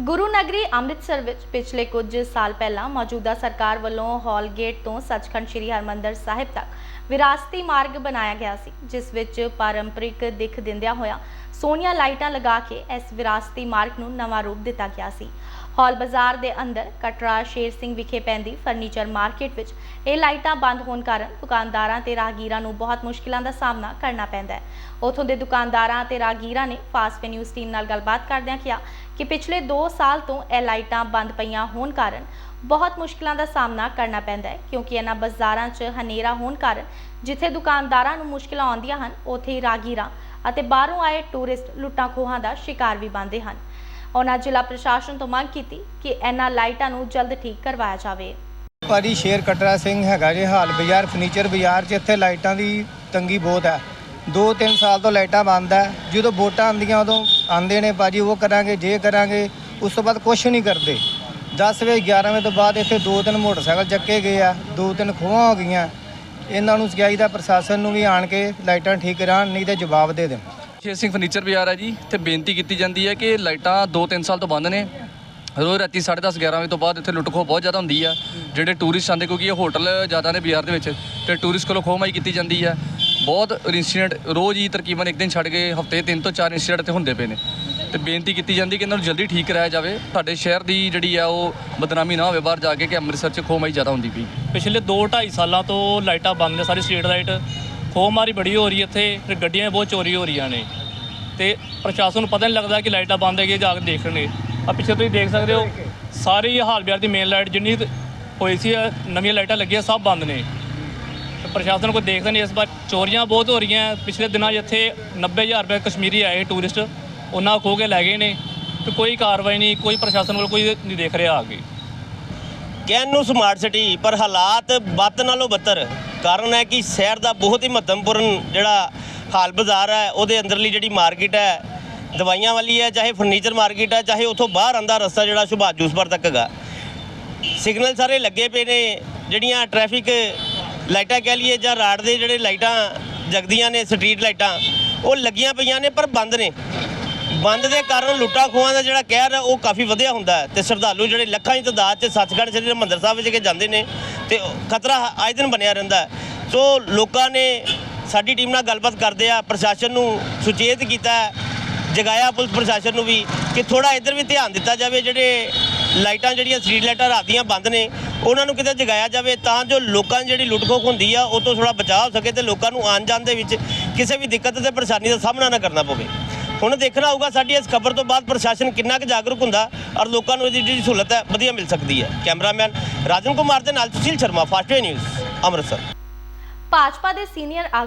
ਗੁਰੂ ਨਗਰੀ ਅੰਮ੍ਰਿਤਸਰ ਵਿੱਚ ਪਿਛਲੇ ਕੁਝ ਸਾਲ ਪਹਿਲਾਂ ਮੌਜੂਦਾ ਸਰਕਾਰ ਵੱਲੋਂ ਹਾਲਗੇਟ ਤੋਂ ਸੱਚਖੰਡ ਸ੍ਰੀ ਹਰਮੰਦਰ ਸਾਹਿਬ ਤੱਕ ਵਿਰਾਸਤੀ ਮਾਰਗ ਬਣਾਇਆ ਗਿਆ ਸੀ, ਜਿਸ ਵਿੱਚ ਪਾਰੰਪਰਿਕ ਦਿੱਖ ਦਿੰਦਿਆਂ ਹੋਇਆ ਸੋਹਣੀਆਂ ਲਾਈਟਾਂ ਲਗਾ ਕੇ ਇਸ ਵਿਰਾਸਤੀ ਮਾਰਗ ਨੂੰ ਨਵਾਂ ਰੂਪ ਦਿੱਤਾ ਗਿਆ ਸੀ। ਹਾਲ ਬਾਜ਼ਾਰ ਦੇ ਅੰਦਰ ਕਟਰਾ ਸ਼ੇਰ ਸਿੰਘ ਵਿਖੇ ਪੈਂਦੀ ਫਰਨੀਚਰ ਮਾਰਕੀਟ ਵਿੱਚ ਇਹ ਲਾਈਟਾਂ ਬੰਦ ਹੋਣ ਕਾਰਨ ਦੁਕਾਨਦਾਰਾਂ ਤੇ ਰਾਹਗੀਰਾਂ ਨੂੰ ਬਹੁਤ ਮੁਸ਼ਕਿਲਾਂ ਦਾ ਸਾਹਮਣਾ ਕਰਨਾ ਪੈਂਦਾ ਹੈ। ਉਥੋਂ ਦੇ ਦੁਕਾਨਦਾਰਾਂ ਤੇ ਰਾਹਗੀਰਾਂ ਨੇ ਫਾਸਟ ਨਿਊਜ਼ ਟੀਮ ਨਾਲ ਗੱਲਬਾਤ ਕਰਦਿਆਂ ਕਿਹਾ ਕਿ ਪਿਛਲੇ 2 ਸਾਲ ਤੋਂ ਇਹ ਲਾਈਟਾਂ ਬੰਦ ਪਈਆਂ ਹੋਣ ਕਾਰਨ ਬਹੁਤ ਮੁਸ਼ਕਿਲਾਂ ਦਾ ਸਾਹਮਣਾ ਕਰਨਾ ਪੈਂਦਾ ਹੈ, ਕਿਉਂਕਿ ਇਹਨਾਂ ਬਾਜ਼ਾਰਾਂ 'ਚ ਹਨੇਰਾ ਹੋਣ ਕਾਰਨ ਜਿੱਥੇ ਦੁਕਾਨਦਾਰਾਂ ਨੂੰ ਮੁਸ਼ਕਿਲਾਂ ਆਉਂਦੀਆਂ ਹਨ, ਉੱਥੇ ਹੀ ਰਾਗੀਰਾਂ ਅਤੇ ਬਾਹਰੋਂ ਆਏ ਟੂਰਿਸਟ ਲੁੱਟਾਂ ਖੋਹਾਂ ਦਾ ਸ਼ਿਕਾਰ ਵੀ ਬਣਦੇ ਹਨ। ਉਹਨਾਂ ਜ਼ਿਲ੍ਹਾ ਪ੍ਰਸ਼ਾਸਨ ਤੋਂ ਮੰਗ ਕੀਤੀ ਕਿ ਇਹਨਾਂ ਲਾਈਟਾਂ ਨੂੰ ਜਲਦ ਠੀਕ ਕਰਵਾਇਆ ਜਾਵੇ। ਭਾਜੀ ਸ਼ੇਰ ਕਟਰਾ ਸਿੰਘ ਹੈਗਾ ਜੇ, ਹਾਲ ਬਾਜ਼ਾਰ, ਫਰਨੀਚਰ ਬਾਜ਼ਾਰ 'ਚ ਇੱਥੇ ਲਾਈਟਾਂ ਦੀ ਤੰਗੀ ਬਹੁਤ ਹੈ। 2-3 ਸਾਲ ਤੋਂ ਲਾਈਟਾਂ ਬੰਦ ਹੈ ਜਦੋਂ ਵੋਟਾਂ ਆਉਂਦੀਆਂ, ਉਦੋਂ ਆਉਂਦੇ ਨੇ ਭਾਜੀ, ਉਹ ਕਰਾਂਗੇ, ਜੇ ਕਰਾਂਗੇ, ਉਸ ਤੋਂ ਬਾਅਦ ਕੁਝ ਨਹੀਂ ਕਰਦੇ। 10 ਵਜੇ 11 ਵਜੇ ਤੋਂ ਬਾਅਦ ਇੱਥੇ ਦੋ ਤਿੰਨ ਮੋਟਰਸਾਈਕਲ ਚੱਕੇ ਗਏ ਆ ਦੋ ਤਿੰਨ ਖੋਹਾਂ ਹੋ ਗਈਆਂ। ਇਹਨਾਂ ਨੂੰ ਚਾਹੀਦਾ ਪ੍ਰਸ਼ਾਸਨ ਨੂੰ ਵੀ ਆਣ ਕੇ ਲਾਈਟਾਂ ਠੀਕ ਕਰਾਉਣ, ਨਹੀਂ ਤੇ ਜਵਾਬ ਦੇ ਦੇਣ। ਸ਼ੇਰ ਸਿੰਘ ਫਰਨੀਚਰ ਬਾਜ਼ਾਰ ਹੈ ਜੀ। ਤੇ ਬੇਨਤੀ ਕੀਤੀ ਜਾਂਦੀ ਹੈ ਕਿ ਲਾਈਟਾਂ 2-3 ਸਾਲ ਤੋਂ ਬੰਦ ਨੇ। ਰੋਜ਼ ਰਾਤੀ 10:30 11 ਵਜੇ ਤੋਂ ਬਾਅਦ ਇੱਥੇ ਲੁੱਟ ਖੋਹ ਬਹੁਤ ਜ਼ਿਆਦਾ ਹੁੰਦੀ ਆ। ਜਿਹੜੇ ਟੂਰਿਸਟ ਆਉਂਦੇ, ਕਿਉਂਕਿ ਇਹ ਹੋਟਲ ਜ਼ਿਆਦਾ ਨੇ ਬਾਜ਼ਾਰ ਦੇ ਵਿੱਚ, ਤੇ ਟੂਰਿਸਟ ਕੋਲੋਂ ਖੋਹਮਾਈ ਕੀਤੀ ਜਾਂਦੀ ਆ। ਬਹੁਤ ਇਨਸੀਡੈਂਟ ਰੋਜ਼ ਹੀ ਤਕਰੀਬਨ ਇੱਕ ਦਿਨ ਛੱਡ ਕੇ ਹਫ਼ਤੇ ਤਿੰਨ ਤੋਂ ਚਾਰ ਇਨਸੀਡੈਂਟ ਇੱਥੇ ਹੁੰਦੇ ਪਏ ਨੇ। ਤੇ ਬੇਨਤੀ ਕੀਤੀ ਜਾਂਦੀ ਕਿ ਇਹਨਾਂ ਨੂੰ ਜਲਦੀ ਠੀਕ ਕਰਾਇਆ ਜਾਵੇ। ਸਾਡੇ ਸ਼ਹਿਰ ਦੀ ਜਿਹੜੀ ਆ ਉਹ ਬਦਨਾਮੀ ਨਾ ਹੋਵੇ, ਬਾਹਰ ਜਾ ਕੇ ਕਿ ਅੰਮ੍ਰਿਤਸਰ 'ਚ ਖੋਹਮਾਈ ਜ਼ਿਆਦਾ ਹੁੰਦੀ ਪਈ। ਪਿਛਲੇ 2 2.5 ਸਾਲਾਂ ਤੋਂ ਲਾਈਟਾਂ ਬੰਦ ਨੇ ਸਾਰੀ ਸਟਰੀਟ ਲਾਈਟ। ਖੋਹਮਾਰੀ ਬੜੀ ਹੋ ਰਹੀ ਇੱਥੇ, ਤੇ ਗੱਡੀਆਂ ਬਹੁਤ ਚੋਰੀ ਹੋ ਰਹੀਆਂ ਨੇ। ਤੇ ਪ੍ਰਸ਼ਾਸਨ ਨੂੰ ਪਤਾ ਨਹੀਂ ਲੱਗਦਾ ਕਿ ਲਾਈਟਾਂ ਬੰਦ ਹੈਗੀਆਂ ਜਾ ਕੇ ਦੇਖਣਗੇ। ਆ ਪਿੱਛੇ ਤੁਸੀਂ ਦੇਖ ਸਕਦੇ ਹੋ, ਸਾਰੀ ਹਾਲ ਬਿਹਾਰ ਦੀ ਮੇਨ ਲਾਈਟ ਜਿੰਨੀ ਹੋਈ ਸੀ ਨਵੀਆਂ ਲਾਈਟਾਂ ਲੱਗੀਆਂ, ਸਭ ਬੰਦ ਨੇ। ਪ੍ਰਸ਼ਾਸਨ ਕੋਈ ਦੇਖਦਾ ਨਹੀਂ ਇਸ ਵਾਰ। ਚੋਰੀਆਂ ਬਹੁਤ ਹੋ ਰਹੀਆਂ। ਪਿਛਲੇ ਦਿਨਾਂ 'ਚ ਇੱਥੇ 90000 ਰੁਪਏ ਕਸ਼ਮੀਰੀ ਆਏ ਟੂਰਿਸਟ, ਉਹਨਾਂ ਖੋ ਕੇ ਲੈ ਗਏ ਨੇ ਤੇ ਕੋਈ ਕਾਰਵਾਈ ਨਹੀਂ, ਕੋਈ ਪ੍ਰਸ਼ਾਸਨ ਵੱਲ ਕੋਈ ਨਹੀਂ ਦੇਖ ਰਿਹਾ ਆ ਕੇ ਕਹਿਣ ਨੂੰ ਸਮਾਰਟ ਸਿਟੀ, ਪਰ ਹਾਲਾਤ ਬੱਤ ਨਾਲੋਂ ਬੱਤਰ। ਕਾਰਨ ਹੈ ਕਿ ਸ਼ਹਿਰ ਦਾ ਬਹੁਤ ਹੀ ਮਹੱਤਵਪੂਰਨ ਜਿਹੜਾ ਹਾਲ ਬਾਜ਼ਾਰ ਹੈ, ਉਹਦੇ ਅੰਦਰਲੀ ਜਿਹੜੀ ਮਾਰਕੀਟ ਹੈ, ਦਵਾਈਆਂ ਵਾਲੀ ਹੈ, ਚਾਹੇ ਫਰਨੀਚਰ ਮਾਰਕੀਟ ਹੈ, ਚਾਹੇ ਉੱਥੋਂ ਬਾਹਰ ਆਂਦਾ ਰਸਤਾ ਜਿਹੜਾ ਸੁਭਾਸ਼ ਜੂਸਪੁਰ ਤੱਕ ਹੈਗਾ। ਸਿਗਨਲ ਸਾਰੇ ਲੱਗੇ ਪਏ ਨੇ, ਜਿਹੜੀਆਂ ਟ੍ਰੈਫਿਕ ਲਾਈਟਾਂ ਕਹਿ ਲਈਏ ਜਾਂ ਰਾੜ ਦੇ ਜਿਹੜੇ ਲਾਈਟਾਂ ਜਗਦੀਆਂ ਨੇ ਸਟਰੀਟ ਲਾਈਟਾਂ, ਉਹ ਲੱਗੀਆਂ ਪਈਆਂ ਨੇ ਪਰ ਬੰਦ ਨੇ। ਬੰਦ ਦੇ ਕਾਰਨ ਲੁੱਟਾਂ ਖੋਹਾਂ ਦਾ ਜਿਹੜਾ ਕਹਿਰ ਹੈ ਉਹ ਕਾਫੀ ਵਧਿਆ ਹੁੰਦਾ ਹੈ ਤੇ ਸ਼ਰਧਾਲੂ ਜਿਹੜੇ ਲੱਖਾਂ ਦੀ ਤਾਦਾਦ 'ਚ ਸੱਚਖੰਡ ਸ੍ਰੀ ਹਰਿਮੰਦਰ ਸਾਹਿਬ ਵਿੱਚ ਕੇ ਜਾਂਦੇ ਨੇ ਤੇ ਖਤਰਾ ਆਏ ਦਿਨ ਬਣਿਆ ਰਹਿੰਦਾ ਸੋ ਲੋਕਾਂ ਨੇ ਸਾਡੀ ਟੀਮ ਨਾਲ ਗੱਲਬਾਤ ਕਰਦੇ ਆ, ਪ੍ਰਸ਼ਾਸਨ ਨੂੰ ਸੁਚੇਤ ਕੀਤਾ ਜਗਾਇਆ ਪੁਲਿਸ ਪ੍ਰਸ਼ਾਸਨ ਨੂੰ ਵੀ ਕਿ ਥੋੜਾ ਇੱਧਰ ਵੀ ਧਿਆਨ ਦਿੱਤਾ ਜਾਵੇ ਜਿਹੜੇ ਲਾਈਟਾਂ ਜਿਹੜੀਆਂ ਸਟਰੀਟ ਲਾਈਟਾਂ ਰਾਤ ਦੀਆਂ ਬੰਦ ਨੇ, ਉਹਨਾਂ ਨੂੰ ਕਿਤੇ ਜਗਾਇਆ ਜਾਵੇ ਤਾਂ ਜੋ ਲੋਕਾਂ ਦੀ ਜਿਹੜੀ ਲੁੱਟ ਖੋਹ ਹੁੰਦੀ ਆ, ਉਹ ਤੋਂ ਥੋੜਾ ਬਚਾਅ ਹੋ ਸਕੇ ਤੇ ਲੋਕਾਂ ਨੂੰ ਆਉਣ ਜਾਣ ਦੇ ਵਿੱਚ ਕਿਸੇ ਵੀ ਦਿੱਕਤ ਤੇ ਪਰੇਸ਼ਾਨੀ ਦਾ ਸਾਹਮਣਾ ਨਾ ਕਰਨਾ ਪਵੇ। ਹੁਣ ਦੇਖਣਾ ਹੋਊਗਾ ਸਾਡੀ ਇਸ ਖਬਰ ਤੋਂ ਬਾਅਦ ਪ੍ਰਸ਼ਾਸਨ ਕਿੰਨਾ ਕੁ ਜਾਗਰੂਕ ਹੁੰਦਾ ਔਰ ਲੋਕਾਂ ਨੂੰ ਇਹਦੀ ਜਿਹੜੀ ਸਹੂਲਤ ਹੈ ਵਧੀਆ ਮਿਲ ਸਕਦੀ ਹੈ। ਕੈਮਰਾਮੈਨ ਰਾਜਨ ਕੁਮਾਰ ਦੇ ਨਾਲ ਸੁਸ਼ੀਲ ਸ਼ਰਮਾ ਫਾਸਟਵੇ ਨਿਊਜ਼, ਅੰਮ੍ਰਿਤਸਰ। ਭਾਜਪਾ ਦੇ ਸੀਨੀਅਰ